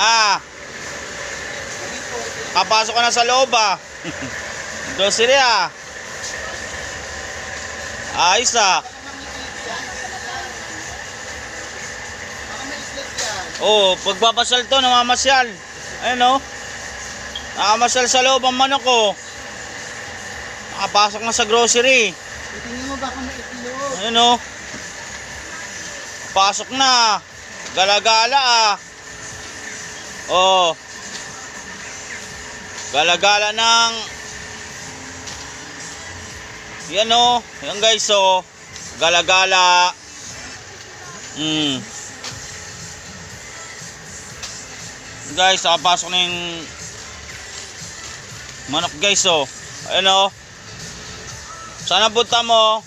Ah. Kapasok ka na sa loob ah. Grocery ah. Ayos ah. Oo, oh, pagpapasyal to, namamasyal. Ayun oh. Nakamasyal sa loob ang manok ko. Nakapasok na sa grocery. Tingnan mo baka may itlog. Ayun oh. Pasok na. Galagala ah. Oh. Galagala ng Yan oh. Yan guys oh. Galagala. Mm. Guys, nakapasok na yung manok guys oh. Ayun oh. Saan ang punta mo?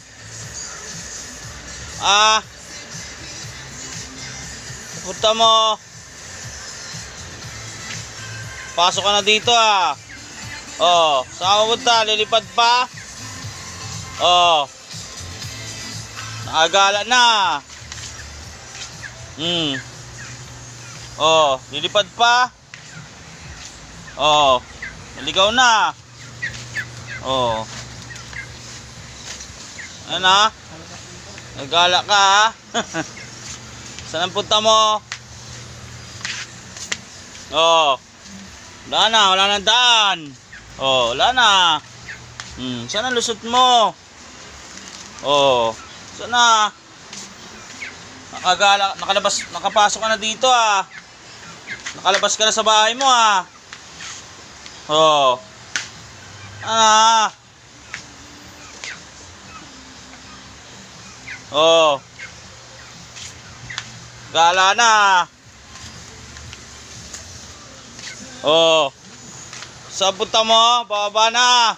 Ah. Punta mo. Pasok ka na dito ah. Oh, saan ka punta? Lilipad pa? Oh. Nakagala na. Hmm. Oh, lilipad pa? Oh. Naligaw na. Oh. Ano na? Nagala ka ha? Saan ang punta mo? Oh. Wala na, wala na daan. Oh, wala na. Hmm, saan ang lusot mo? Oh, saan na? Nakagala, nakalabas, nakapasok ka na dito ah. Nakalabas ka na sa bahay mo ah. Oh. Ah. Oh. Gala na. Oh. Sa punta mo, bababa na.